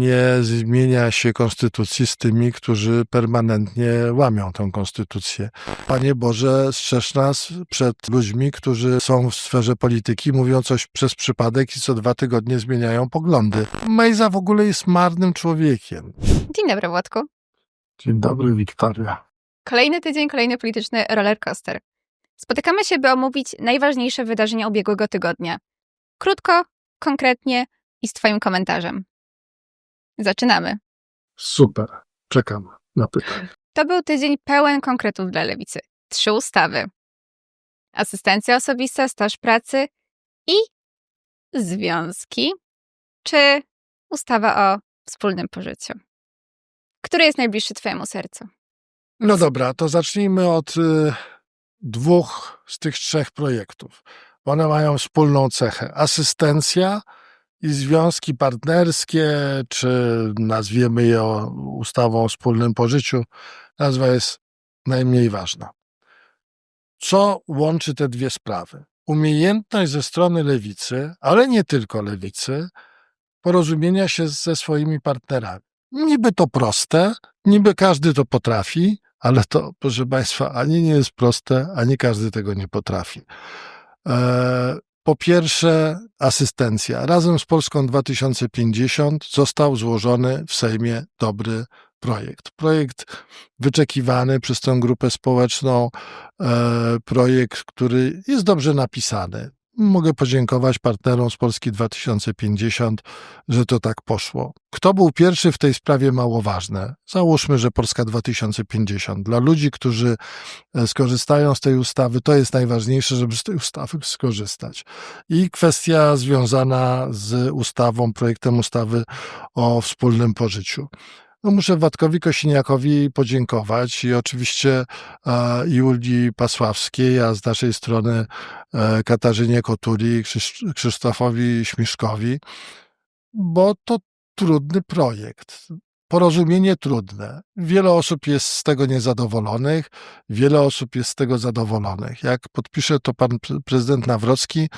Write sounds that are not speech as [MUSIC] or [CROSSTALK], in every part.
nie zmienia się konstytucji z tymi, którzy permanentnie łamią tę konstytucję. Panie Boże, strzeż nas przed ludźmi, którzy są w sferze polityki, mówią coś przez przypadek i co dwa tygodnie zmieniają poglądy. Mejza w ogóle jest marnym człowiekiem. Dzień dobry, Władku. Dzień dobry, Wiktoria. Kolejny tydzień, kolejny polityczny rollercoaster. Spotykamy się, by omówić najważniejsze wydarzenia ubiegłego tygodnia. Krótko, konkretnie i z Twoim komentarzem. Zaczynamy. Super. Czekam na pytanie. To był tydzień pełen konkretów dla lewicy. Trzy ustawy: asystencja osobista, staż pracy i związki, czy ustawa o wspólnym pożyciu. Który jest najbliższy Twojemu sercu? No dobra, to zacznijmy od y, dwóch z tych trzech projektów. One mają wspólną cechę: asystencja i związki partnerskie, czy nazwiemy je ustawą o wspólnym pożyciu. Nazwa jest najmniej ważna. Co łączy te dwie sprawy? Umiejętność ze strony lewicy, ale nie tylko lewicy, porozumienia się ze swoimi partnerami. Niby to proste, niby każdy to potrafi, ale to, proszę Państwa, ani nie jest proste, ani każdy tego nie potrafi. Po pierwsze, asystencja. Razem z Polską 2050 został złożony w Sejmie dobry projekt. Projekt wyczekiwany przez tę grupę społeczną, e, projekt, który jest dobrze napisany mogę podziękować partnerom z Polski 2050, że to tak poszło. Kto był pierwszy w tej sprawie mało ważne. Załóżmy, że Polska 2050. Dla ludzi, którzy e, skorzystają z tej ustawy, to jest najważniejsze, żeby z tej ustawy skorzystać. I kwestia związana z ustawą, projektem ustawy o wspólnym pożyciu. No muszę Watkowi Kosiniakowi podziękować i oczywiście e, Julii Pasławskiej, a z naszej strony e, Katarzynie Kotuli, Krzysztofowi Śmiszkowi, bo to trudny projekt porozumienie trudne. Wiele osób jest z tego niezadowolonych, wiele osób jest z tego zadowolonych. Jak podpisze to pan prezydent Nawrocki,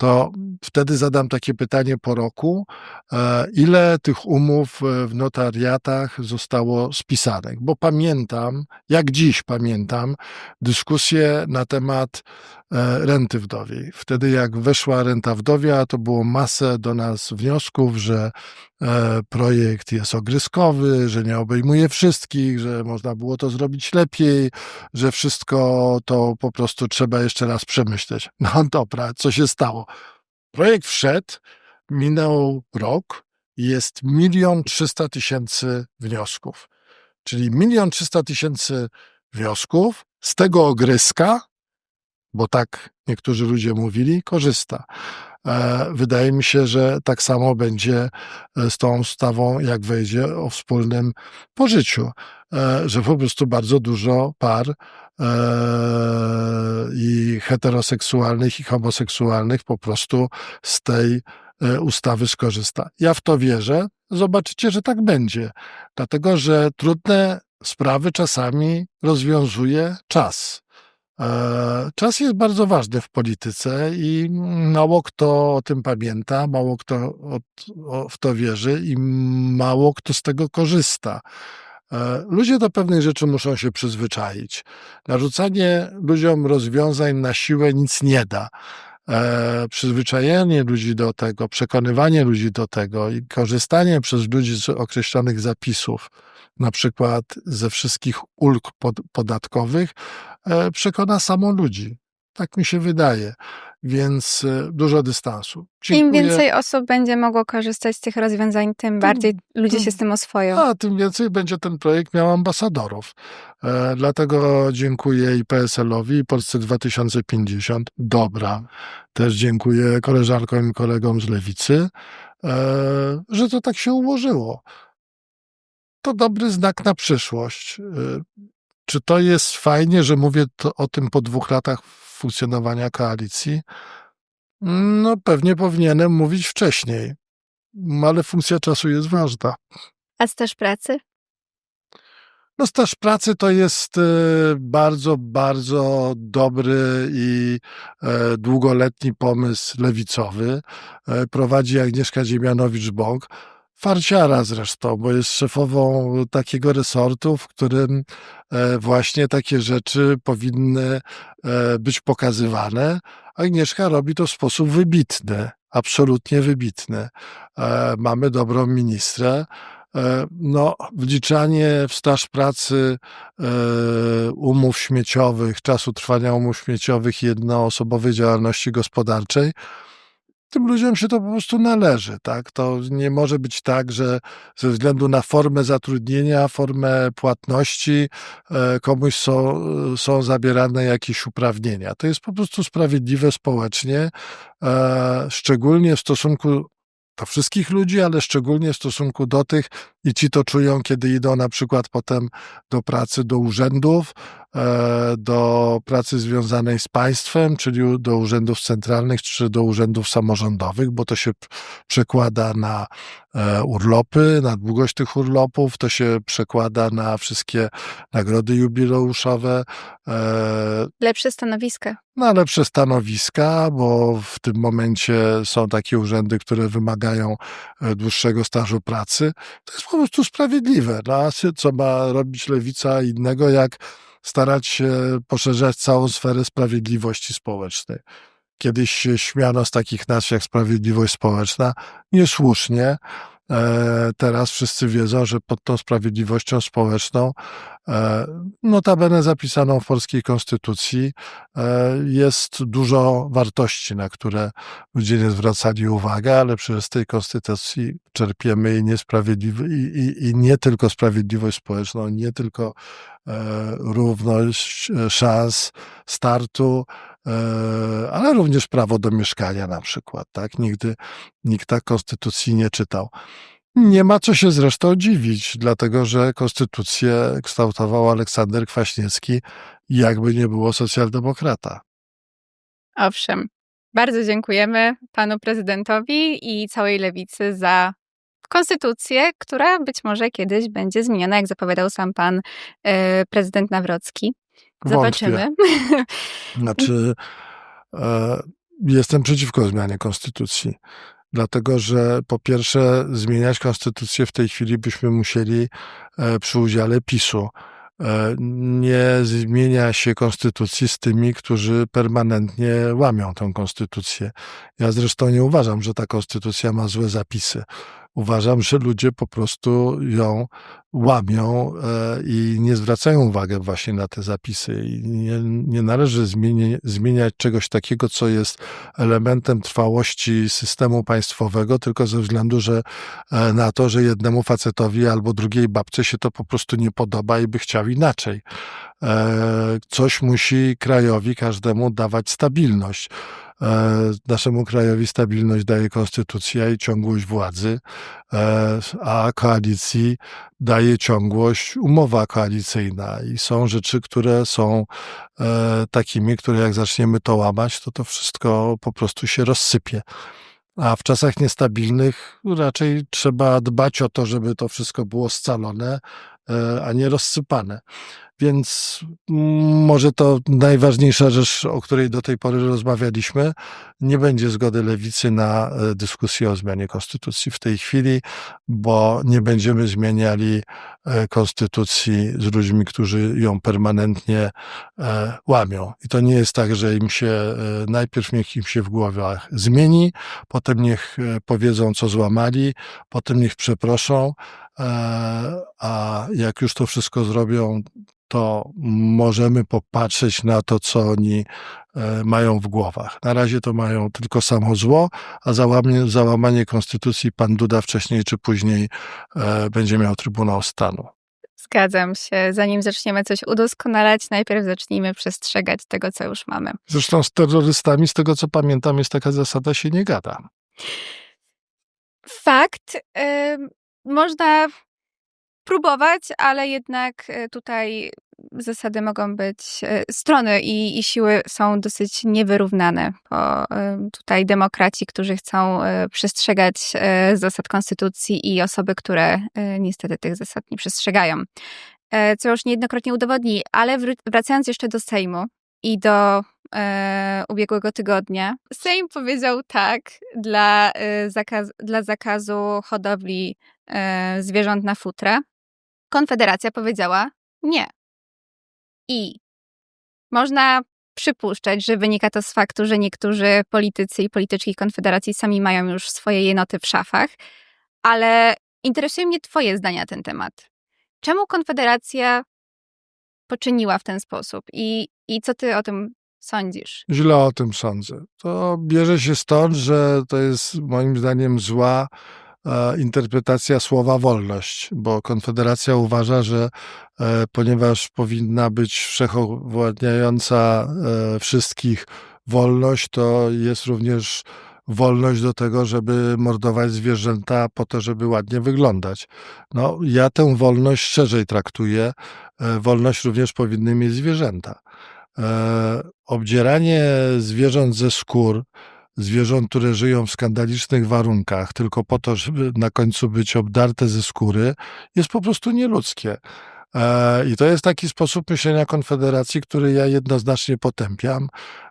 to wtedy zadam takie pytanie po roku, e, ile tych umów e, w notariatach zostało spisanych? Bo pamiętam, jak dziś pamiętam, dyskusję na temat e, renty wdowiej. Wtedy jak weszła renta wdowia, to było masę do nas wniosków, że projekt jest ogryskowy, że nie obejmuje wszystkich, że można było to zrobić lepiej, że wszystko to po prostu trzeba jeszcze raz przemyśleć. [LAUGHS] No dobra, co się stało? Projekt wszedł, minął rok i jest milion trzysta tysięcy wniosków. Czyli milion trzysta tysięcy wniosków, z tego ogryska, bo tak niektórzy ludzie mówili, korzysta. E, wydaje mi się, że tak samo będzie e, z tą ustawą, jak wejdzie o wspólnym pożyciu, e, że po prostu bardzo dużo par i heteroseksualnych, i homoseksualnych po prostu z tej ustawy skorzysta. Ja w to wierzę. Zobaczycie, że tak będzie, dlatego że trudne sprawy czasami rozwiązuje czas. E, czas jest bardzo ważny w polityce i mało kto o tym pamięta, mało kto w to wierzy i mało kto z tego korzysta. E, ludzie do pewnych rzeczy muszą się przyzwyczaić. Narzucanie ludziom rozwiązań na siłę nic nie da. E, przyzwyczajenie ludzi do tego, przekonywanie ludzi do tego i korzystanie przez ludzi z określonych zapisów, na przykład ze wszystkich ulg pod, podatkowych, e, przekona samo ludzi. Tak mi się wydaje. Więc e, dużo dystansu. Dziękuję. Im więcej osób będzie mogło korzystać z tych rozwiązań, tym bardziej ludzie się z tym oswoją. A tym więcej będzie ten projekt miał ambasadorów. E, dlatego dziękuję i PSL-owi, i Polsce 2050. Dobra. Też dziękuję koleżankom i kolegom z lewicy, e, że to tak się ułożyło to dobry znak na przyszłość. Y, czy to jest fajnie, że mówię o tym po dwóch latach funkcjonowania koalicji? No, pewnie powinienem mówić wcześniej, ale funkcja czasu jest ważna. A staż pracy? No, staż pracy to jest y, bardzo, bardzo dobry i e, długoletni pomysł lewicowy. E, prowadzi Agnieszka Dziemianowicz-Bąk Farciara zresztą, bo jest szefową takiego resortu, w którym e, właśnie takie rzeczy powinny e, być pokazywane. Agnieszka robi to w sposób wybitny, absolutnie wybitny. E, mamy dobrą ministrę. No, wliczanie w staż pracy umów śmieciowych, czasu trwania umów śmieciowych jednoosobowej działalności gospodarczej tym ludziom się to po prostu należy, tak? To nie może być tak, że ze względu na formę zatrudnienia, formę płatności e, komuś są, są zabierane jakieś uprawnienia. To jest po prostu sprawiedliwe społecznie, e, szczególnie w stosunku do wszystkich ludzi, ale szczególnie w stosunku do tych, i ci to czują, kiedy idą na przykład potem do pracy do urzędów, e, do pracy związanej z państwem, czyli do urzędów centralnych czy do urzędów samorządowych, bo to się przekłada na e, urlopy, na długość tych urlopów, to się przekłada na wszystkie nagrody jubileuszowe. E, lepsze stanowiska. Na lepsze stanowiska, bo w tym momencie są takie urzędy, które wymagają dłuższego stażu pracy. To jest po prostu sprawiedliwe. No, co ma robić lewica innego, jak starać się poszerzać całą sferę sprawiedliwości społecznej. Kiedyś śmiano z takich nazw jak sprawiedliwość społeczna, niesłusznie, teraz wszyscy wiedzą, że pod tą sprawiedliwością społeczną, e, notabene zapisaną w polskiej konstytucji, e, jest dużo wartości, na które ludzie nie zwracali uwagi, ale przez tej konstytucji czerpiemy i, niesprawiedliwy, i, i, i nie tylko sprawiedliwość społeczną, nie tylko równość szans startu, ale również prawo do mieszkania na przykład. Tak? Nigdy nikt tak konstytucji nie czytał. Nie ma co się zresztą dziwić, dlatego że konstytucję kształtował Aleksander Kwaśniewski, jakby nie było socjaldemokrata. Owszem. Bardzo dziękujemy panu prezydentowi i całej lewicy za konstytucję, która być może kiedyś będzie zmieniona, jak zapowiadał sam pan e, prezydent Nawrocki. Zobaczymy. Wątpię. [LAUGHS] Znaczy, e, jestem przeciwko zmianie konstytucji dlatego że po pierwsze zmieniać konstytucję w tej chwili byśmy musieli e, przy udziale PiSu. E, nie zmienia się konstytucji z tymi, którzy permanentnie łamią tę konstytucję. Ja zresztą nie uważam, że ta konstytucja ma złe zapisy uważam, że ludzie po prostu ją łamią e, i nie zwracają uwagi właśnie na te zapisy. I nie, nie należy zmieni, zmieniać czegoś takiego, co jest elementem trwałości systemu państwowego, tylko ze względu że, e, na to, że jednemu facetowi albo drugiej babce się to po prostu nie podoba i by chciał inaczej. E, coś musi krajowi każdemu dawać stabilność. E, naszemu krajowi stabilność daje konstytucja i ciągłość władzy, e, a koalicji daje ciągłość umowa koalicyjna. I są rzeczy, które są e, takimi, które jak zaczniemy to łamać, to to wszystko po prostu się rozsypie. A w czasach niestabilnych raczej trzeba dbać o to, żeby to wszystko było scalone, a nie rozsypane. Więc może to najważniejsza rzecz, o której do tej pory rozmawialiśmy. Nie będzie zgody lewicy na e, dyskusję o zmianie konstytucji w tej chwili, bo nie będziemy zmieniali e, konstytucji z ludźmi, którzy ją permanentnie e, łamią. I to nie jest tak, że im się najpierw niech im się w głowach zmieni, potem niech powiedzą, co złamali, potem niech przeproszą, a jak już to wszystko zrobią, to możemy popatrzeć na to, co oni e, mają w głowach. Na razie to mają tylko samo zło, a załamanie, załamanie konstytucji pan Duda wcześniej czy później e, będzie miał Trybunał Stanu. Zgadzam się. Zanim zaczniemy coś udoskonalać, najpierw zacznijmy przestrzegać tego, co już mamy. Zresztą z terrorystami, z tego co pamiętam, jest taka zasada, się nie gada. Fakt. Można próbować, ale jednak e, tutaj zasady mogą być, e, strony i, i siły są dosyć niewyrównane, bo e, tutaj demokraci, którzy chcą przestrzegać zasad konstytucji i osoby, które niestety tych zasad nie przestrzegają. Co już niejednokrotnie udowodni, ale wracając jeszcze do Sejmu i do e, ubiegłego tygodnia. Sejm powiedział tak dla, e, zakaz, dla zakazu hodowli e, zwierząt na futrę. Konfederacja powiedziała nie. I można przypuszczać, że wynika to z faktu, że niektórzy politycy i polityczki Konfederacji sami mają już swoje jenoty w szafach, ale interesuje mnie Twoje zdanie na ten temat. Czemu Konfederacja poczyniła w ten sposób i, i co Ty o tym sądzisz? Źle o tym sądzę. To bierze się stąd, że to jest moim zdaniem zła e, interpretacja słowa wolność, bo Konfederacja uważa, że e, ponieważ powinna być wszechowładniająca e, wszystkich wolność, to jest również wolność do tego, żeby mordować zwierzęta po to, żeby ładnie wyglądać. No, ja tę wolność szerzej traktuję. E, wolność również powinny mieć zwierzęta. E, obdzieranie zwierząt ze skór, zwierząt, które żyją w skandalicznych warunkach, tylko po to, żeby na końcu być obdarte ze skóry, jest po prostu nieludzkie. E, I to jest taki sposób myślenia Konfederacji, który ja jednoznacznie potępiam.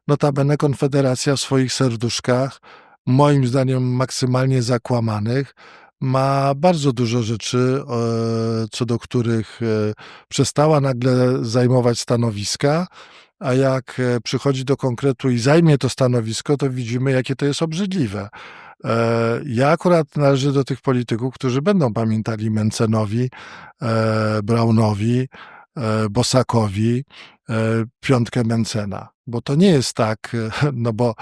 Notabene Konfederacja w swoich serduszkach, moim zdaniem maksymalnie zakłamanych, ma bardzo dużo rzeczy, e, co do których e, przestała nagle zajmować stanowiska, a jak przychodzi do konkretu i zajmie to stanowisko, to widzimy, jakie to jest obrzydliwe. Ja akurat należę do tych polityków, którzy będą pamiętali Mencenowi, Brownowi, Bosakowi, piątkę Mencena. Bo to nie jest tak, [LAUGHS] no bo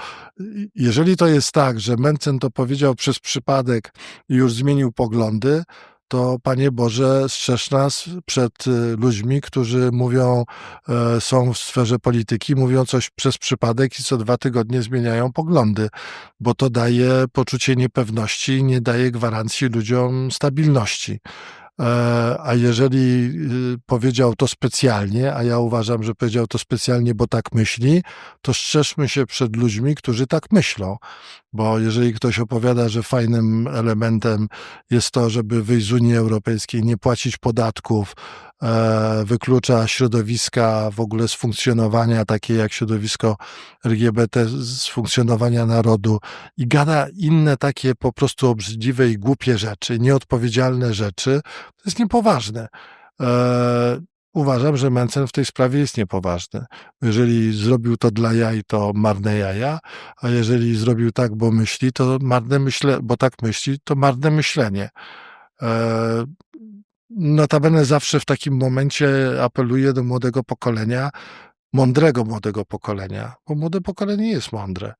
jeżeli to jest tak, że Mencen to powiedział przez przypadek i już zmienił poglądy, to Panie Boże, strzeż nas przed y, ludźmi, którzy mówią, e, są w sferze polityki, mówią coś przez przypadek i co dwa tygodnie zmieniają poglądy, bo to daje poczucie niepewności i nie daje gwarancji ludziom stabilności. E, a jeżeli y, powiedział to specjalnie, a ja uważam, że powiedział to specjalnie, bo tak myśli, to strzeżmy się przed ludźmi, którzy tak myślą. Bo jeżeli ktoś opowiada, że fajnym elementem jest to, żeby wyjść z Unii Europejskiej, nie płacić podatków, wyklucza środowiska w ogóle z funkcjonowania, takie jak środowisko LGBT, z funkcjonowania narodu i gada inne takie po prostu obrzydliwe i głupie rzeczy, nieodpowiedzialne rzeczy, to jest niepoważne. E, uważam, że Mencen w tej sprawie jest niepoważny. Jeżeli zrobił to dla jaj, to marne jaja, a jeżeli zrobił tak, bo myśli, to marne myśle, bo tak myśli, to marne myślenie. Notabene zawsze w takim momencie apeluję do młodego pokolenia, mądrego młodego pokolenia, bo młode pokolenie jest mądre.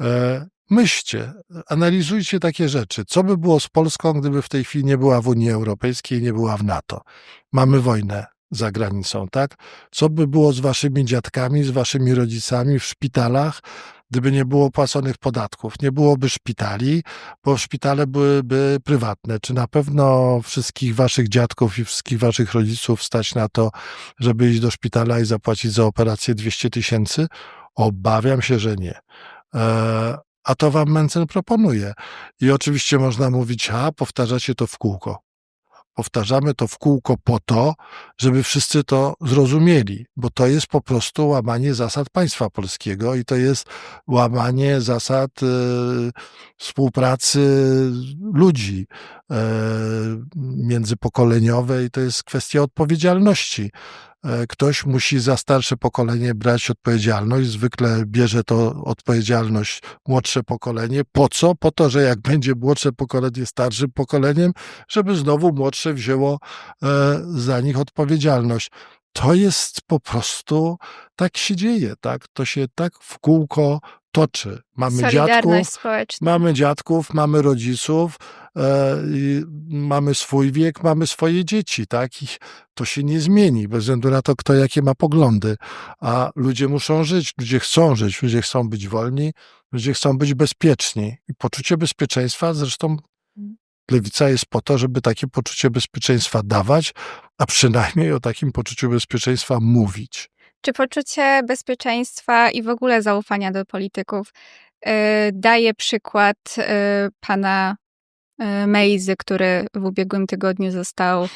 E, myślcie, analizujcie takie rzeczy. Co by było z Polską, gdyby w tej chwili nie była w Unii Europejskiej, nie była w NATO? Mamy wojnę za granicą, tak? Co by było z waszymi dziadkami, z waszymi rodzicami w szpitalach, gdyby nie było płaconych podatków, nie byłoby szpitali, bo szpitale byłyby prywatne. Czy na pewno wszystkich waszych dziadków i wszystkich waszych rodziców stać na to, żeby iść do szpitala i zapłacić za operację 200 tysięcy? Obawiam się, że nie. E, a to wam Mencen proponuje. I oczywiście można mówić, a powtarzacie to w kółko. Powtarzamy to w kółko po to, żeby wszyscy to zrozumieli, bo to jest po prostu łamanie zasad państwa polskiego i to jest łamanie zasad y, współpracy ludzi y, międzypokoleniowej. To jest kwestia odpowiedzialności. E, ktoś musi za starsze pokolenie brać odpowiedzialność. Zwykle bierze to odpowiedzialność młodsze pokolenie. Po co? Po to, że jak będzie młodsze pokolenie starszym pokoleniem, żeby znowu młodsze wzięło e, za nich odpowiedzialność. To jest po prostu, tak się dzieje, tak? To się tak w kółko toczy. Mamy dziadków, społeczna. mamy dziadków, mamy rodziców, mamy swój wiek, mamy swoje dzieci, tak? I to się nie zmieni, bez względu na to, kto jakie ma poglądy. A ludzie muszą żyć, ludzie chcą żyć, ludzie chcą być wolni, ludzie chcą być bezpieczni. I poczucie bezpieczeństwa, zresztą lewica jest po to, żeby takie poczucie bezpieczeństwa dawać, a przynajmniej o takim poczuciu bezpieczeństwa mówić. Czy poczucie bezpieczeństwa i w ogóle zaufania do polityków yy, daje przykład yy, pana Mejzy, który w ubiegłym tygodniu został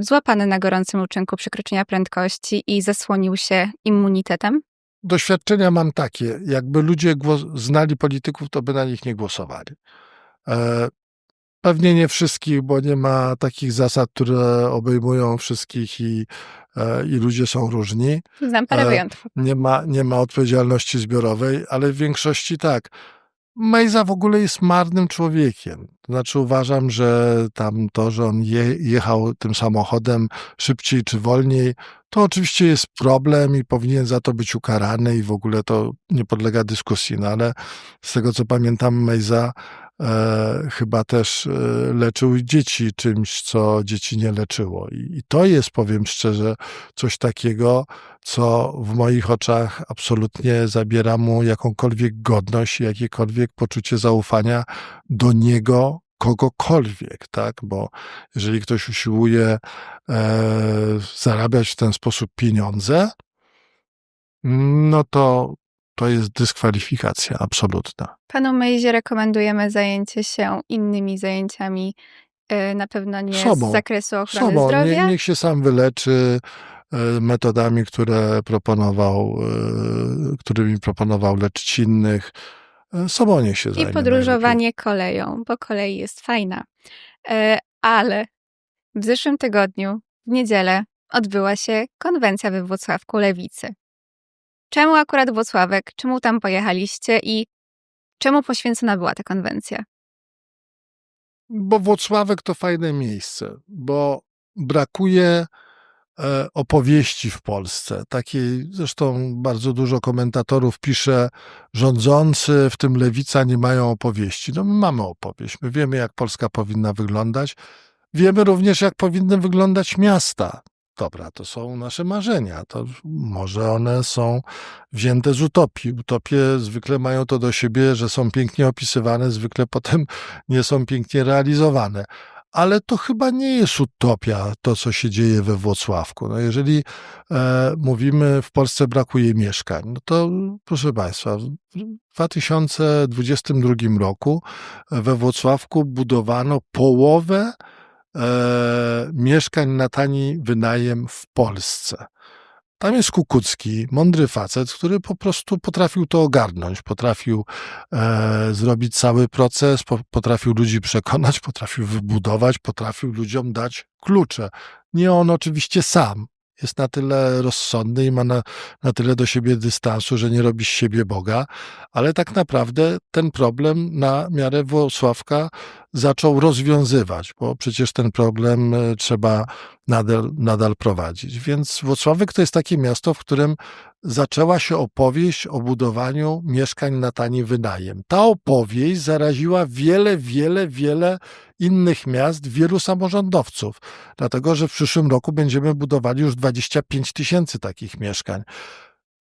złapany na gorącym uczynku przekroczenia prędkości i zasłonił się immunitetem? doświadczenia mam takie, jakby ludzie znali polityków, to by na nich nie głosowali. E, Pewnie nie wszystkich, bo nie ma takich zasad, które obejmują wszystkich i, e, i ludzie są różni. Znam parę E, wyjątków. Nie ma, nie ma odpowiedzialności zbiorowej, ale w większości tak. Mejza w ogóle jest marnym człowiekiem. To znaczy uważam, że tam to, że on je, jechał tym samochodem szybciej czy wolniej, to oczywiście jest problem i powinien za to być ukarany i w ogóle to nie podlega dyskusji. No ale z tego co pamiętam, Mejza e, chyba też e, leczył dzieci czymś, co dzieci nie leczyło. I, I to jest, powiem szczerze, coś takiego, co w moich oczach absolutnie zabiera mu jakąkolwiek godność i jakiekolwiek poczucie zaufania do niego, kogokolwiek, tak? Bo jeżeli ktoś usiłuje e, zarabiać w ten sposób pieniądze, no to to jest dyskwalifikacja absolutna. Panu Mejzie rekomendujemy zajęcie się innymi zajęciami, y, na pewno nie Sobą. z zakresu ochrony Sobą, nie, zdrowia. niech się sam wyleczy e, metodami, które proponował, e, którymi proponował leczyć innych. Sobą niech się zajmie. I podróżowanie koleją, bo kolej jest fajna. Ale w zeszłym tygodniu, w niedzielę, odbyła się konwencja we Włocławku Lewicy. Czemu akurat Włocławek? Czemu tam pojechaliście i czemu poświęcona była ta konwencja? Bo Włocławek to fajne miejsce, bo brakuje e, opowieści w Polsce. Takiej, zresztą bardzo dużo komentatorów pisze, rządzący, w tym lewica, nie mają opowieści. No my mamy opowieść. My wiemy, jak Polska powinna wyglądać. Wiemy również, jak powinny wyglądać miasta. Dobra, to są nasze marzenia. To może one są wzięte z utopii. Utopie zwykle mają to do siebie, że są pięknie opisywane, zwykle [LAUGHS] potem nie są pięknie realizowane. Ale to chyba nie jest utopia, to co się dzieje we Włocławku. No jeżeli e, mówimy, w Polsce brakuje mieszkań, no to proszę Państwa, w 2022 roku we Włocławku budowano połowę e, mieszkań na tani wynajem w Polsce. Tam jest Kukucki, mądry facet, który po prostu potrafił to ogarnąć, potrafił e, zrobić cały proces, po, potrafił ludzi przekonać, [LAUGHS] potrafił wybudować, potrafił ludziom dać klucze. Nie on oczywiście sam. Jest na tyle rozsądny i ma na, na tyle do siebie dystansu, że nie robi z siebie Boga, ale tak naprawdę ten problem na miarę Włocławka zaczął rozwiązywać, bo przecież ten problem e, trzeba nadal, nadal prowadzić. Więc Włocławek to jest takie miasto, w którym zaczęła się opowieść o budowaniu mieszkań na tani wynajem. Ta opowieść zaraziła wiele, wiele, wiele innych miast, wielu samorządowców, dlatego że w przyszłym roku będziemy budowali już 25 tysięcy takich mieszkań.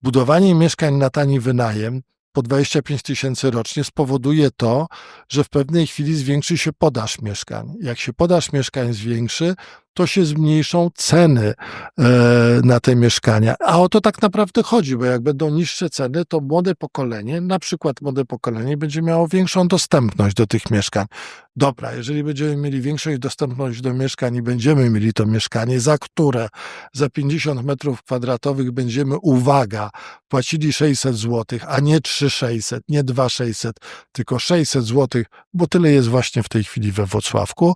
Budowanie mieszkań na tani wynajem po 25 tysięcy rocznie spowoduje to, że w pewnej chwili zwiększy się podaż mieszkań. Jak się podaż mieszkań zwiększy, to się zmniejszą ceny e, na te mieszkania. A o to tak naprawdę chodzi, bo jak będą niższe ceny, to młode pokolenie, na przykład młode pokolenie, będzie miało większą dostępność do tych mieszkań. Dobra, jeżeli będziemy mieli większą dostępność do mieszkań i będziemy mieli to mieszkanie, za które za 50 metrów kwadratowych będziemy, uwaga, płacili 600 zł, a nie 3600, nie 2600, tylko 600 zł, bo tyle jest właśnie w tej chwili we Wrocławku.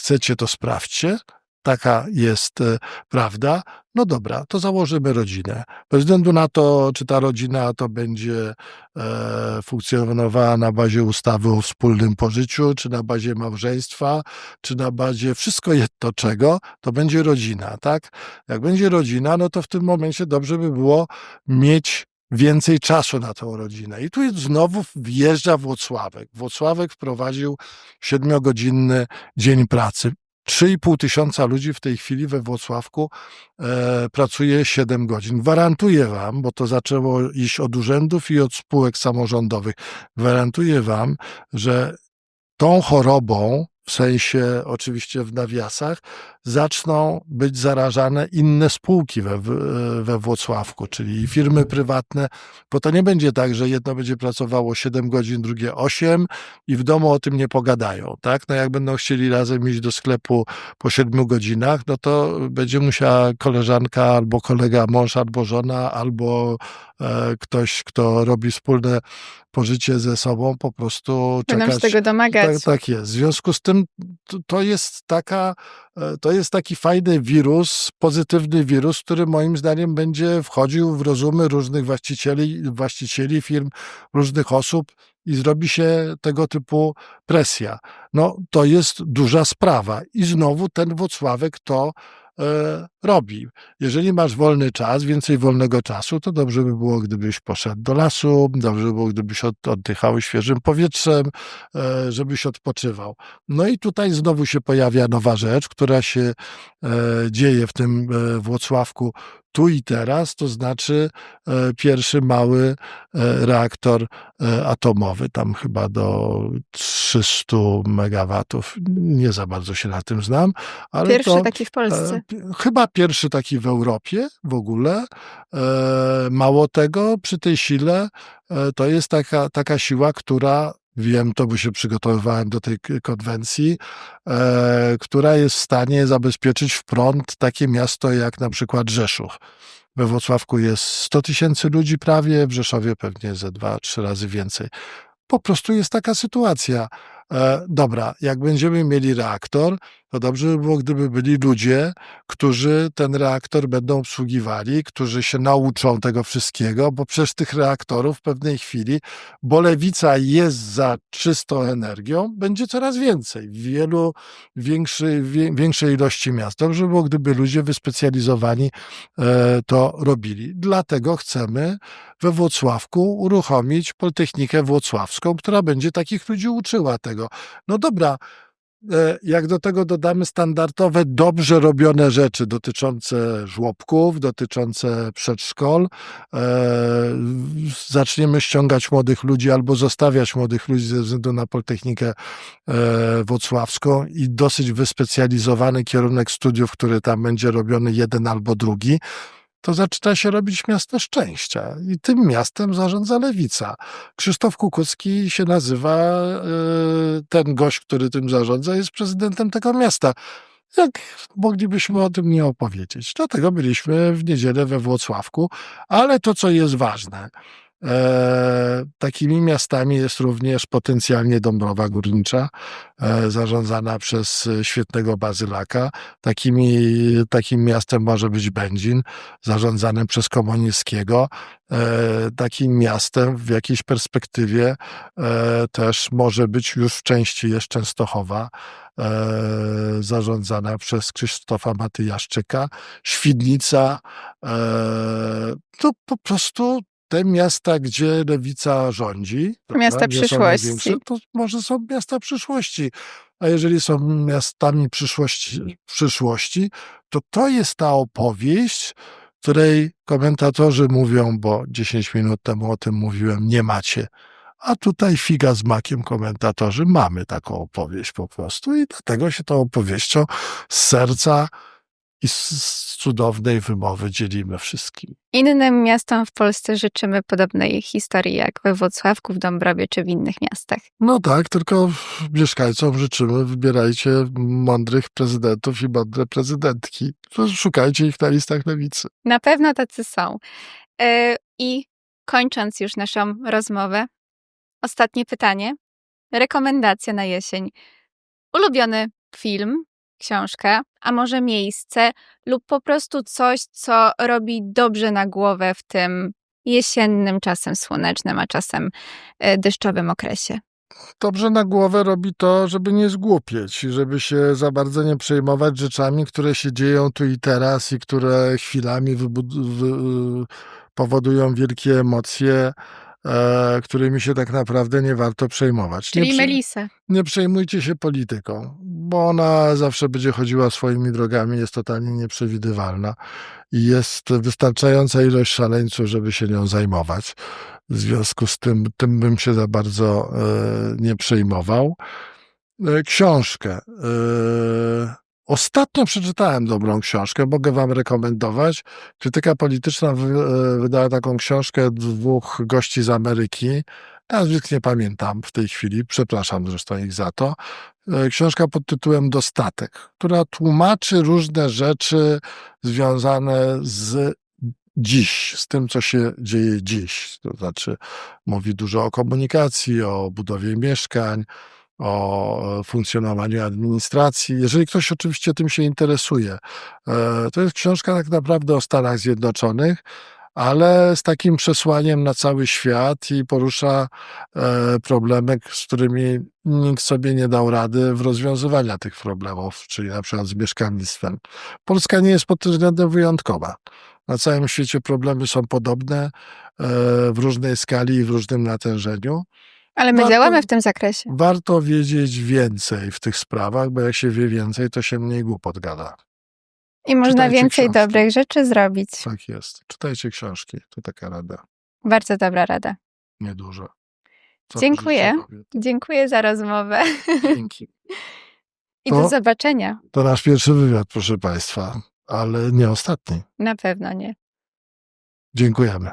Chcecie, to sprawdźcie. Taka jest e, prawda. No dobra, to założymy rodzinę. Bez względu na to, czy ta rodzina to będzie e, funkcjonowała na bazie ustawy o wspólnym pożyciu, czy na bazie małżeństwa, czy na bazie wszystko jedno czego, to będzie rodzina, tak? Jak będzie rodzina, no to w tym momencie dobrze by było mieć więcej czasu na tą rodzinę. I tu znowu wjeżdża Włocławek. Włocławek wprowadził siedmiogodzinny dzień pracy. 3,5 tysiąca ludzi w tej chwili we Włocławku e, pracuje 7 godzin. Gwarantuję wam, bo to zaczęło iść od urzędów i od spółek samorządowych, gwarantuję wam, że tą chorobą w sensie oczywiście w nawiasach, zaczną być zarażane inne spółki we, we Włocławku, czyli firmy prywatne, bo to nie będzie tak, że jedno będzie pracowało 7 godzin, drugie 8 i w domu o tym nie pogadają, tak? No jak będą chcieli razem iść do sklepu po 7 godzinach, no to będzie musiała koleżanka albo kolega, mąż albo żona, albo e, ktoś, kto robi wspólne pożycie ze sobą, po prostu Będą czekać. się tego domagać. Tak, tak jest. W związku z tym to, to jest taka, e, to jest taki fajny wirus, pozytywny wirus, który moim zdaniem będzie wchodził w rozumy różnych właścicieli, właścicieli firm, różnych osób i zrobi się tego typu presja. No to jest duża sprawa. I znowu ten Wocławek to e, robi. Jeżeli masz wolny czas, więcej wolnego czasu, to dobrze by było, gdybyś poszedł do lasu, dobrze by było, gdybyś od, oddychał świeżym powietrzem, e, żebyś odpoczywał. No i tutaj znowu się pojawia nowa rzecz, która się e, dzieje w tym e, Włocławku tu i teraz, to znaczy pierwszy mały reaktor atomowy, tam chyba do 300 megawatów. Nie za bardzo się na tym znam, ale Pierwszy to, taki w Polsce. Chyba pierwszy taki w Europie w ogóle. E, Mało tego, przy tej sile e, to jest taka, taka siła, która wiem to, bo się przygotowywałem do tej konwencji, e, która jest w stanie zabezpieczyć w prąd takie miasto jak na przykład Rzeszów. We Wrocławku jest 100 tysięcy ludzi prawie, w Rzeszowie pewnie ze dwa, trzy razy więcej. Po prostu jest taka sytuacja. E, dobra, jak będziemy mieli reaktor, to dobrze by było, gdyby byli ludzie, którzy ten reaktor będą obsługiwali, którzy się nauczą tego wszystkiego, bo przecież tych reaktorów w pewnej chwili, bo lewica jest za czystą energią, będzie coraz więcej w wielu większy, większej ilości miast. Dobrze by było, gdyby ludzie wyspecjalizowani e, to robili. Dlatego chcemy we Włocławku uruchomić Politechnikę Włocławską, która będzie takich ludzi uczyła tego. No dobra, jak do tego dodamy standardowe, dobrze robione rzeczy dotyczące żłobków, dotyczące przedszkol, e, zaczniemy ściągać młodych ludzi albo zostawiać młodych ludzi ze względu na Politechnikę e, Włocławską i dosyć wyspecjalizowany kierunek studiów, który tam będzie robiony jeden albo drugi, to zaczyna się robić miasto szczęścia. I tym miastem zarządza lewica. Krzysztof Kukucki się nazywa, e, ten gość, który tym zarządza, jest prezydentem tego miasta. Jak moglibyśmy o tym nie opowiedzieć? Dlatego byliśmy w niedzielę we Włocławku, ale to, co jest ważne, E, takimi miastami jest również potencjalnie Dąbrowa Górnicza, e, zarządzana przez e, świetnego Bazylaka. Takimi, takim miastem może być Będzin, zarządzany przez Komonickiego. E, takim miastem w jakiejś perspektywie e, też może być już w części jest Częstochowa, e, zarządzana przez Krzysztofa Matyjaszczyka. Świdnica, to po prostu te miasta, gdzie lewica rządzi, Miasta przyszłości. to może są miasta przyszłości. A jeżeli są miastami przyszłości, przyszłości, to to jest ta opowieść, której komentatorzy mówią, bo 10 minut temu o tym mówiłem, nie macie. A tutaj figa z makiem komentatorzy mamy taką opowieść po prostu i dlatego się tą opowieścią z serca i z, cudownej wymowy dzielimy wszystkim. Innym miastom w Polsce życzymy podobnej historii jak we Włocławku, w Dąbrowie czy w innych miastach. No tak, tylko mieszkańcom życzymy, wybierajcie mądrych prezydentów i mądre prezydentki. To Szukajcie ich na listach lewicy. Na pewno tacy są. E, I kończąc już naszą rozmowę, ostatnie pytanie. Rekomendacja na jesień. Ulubiony film, książka, a może miejsce lub po prostu coś, co robi dobrze na głowę w tym jesiennym, czasem słonecznym, a czasem e, deszczowym okresie. Dobrze na głowę robi to, żeby nie zgłupieć żeby się za bardzo nie przejmować rzeczami, które się dzieją tu i teraz i które chwilami wy- powodują wielkie emocje, e, którymi się tak naprawdę nie warto przejmować. Czyli nie, Melisa. nie przejmujcie się polityką, bo ona zawsze będzie chodziła swoimi drogami, jest totalnie nieprzewidywalna i jest wystarczająca ilość szaleńców, żeby się nią zajmować. W związku z tym, tym bym się za bardzo e, nie przejmował. E, Książkę. E, Ostatnio przeczytałem dobrą książkę, mogę wam rekomendować. Krytyka polityczna e, wydała taką książkę dwóch gości z Ameryki. Nazwisk nie pamiętam w tej chwili, przepraszam zresztą ich za to. E, Książka pod tytułem Dostatek, która tłumaczy różne rzeczy związane z dziś, z tym, co się dzieje dziś. To znaczy, mówi dużo o komunikacji, o budowie mieszkań, o e, funkcjonowaniu administracji. Jeżeli ktoś oczywiście tym się interesuje, e, to jest książka tak naprawdę o Stanach Zjednoczonych, ale z takim przesłaniem na cały świat i porusza e, problemy, z którymi nikt sobie nie dał rady w rozwiązywaniu tych problemów, czyli na przykład z mieszkalnictwem. Polska nie jest pod tym względem wyjątkowa. Na całym świecie problemy są podobne w różnej skali i w różnym natężeniu. Ale my Warto- działamy w tym zakresie. Warto wiedzieć więcej w tych sprawach, bo jak się wie więcej, to się mniej głupot gada. I można Czytajcie więcej książki. dobrych rzeczy zrobić. Tak jest. Czytajcie książki. To taka rada. Bardzo dobra rada. Niedużo. Co Dziękuję. Dziękuję za rozmowę Dzięki. [LAUGHS] i To- do zobaczenia. To nasz pierwszy wywiad, proszę Państwa, ale nie ostatni. Na pewno nie. Dziękujemy.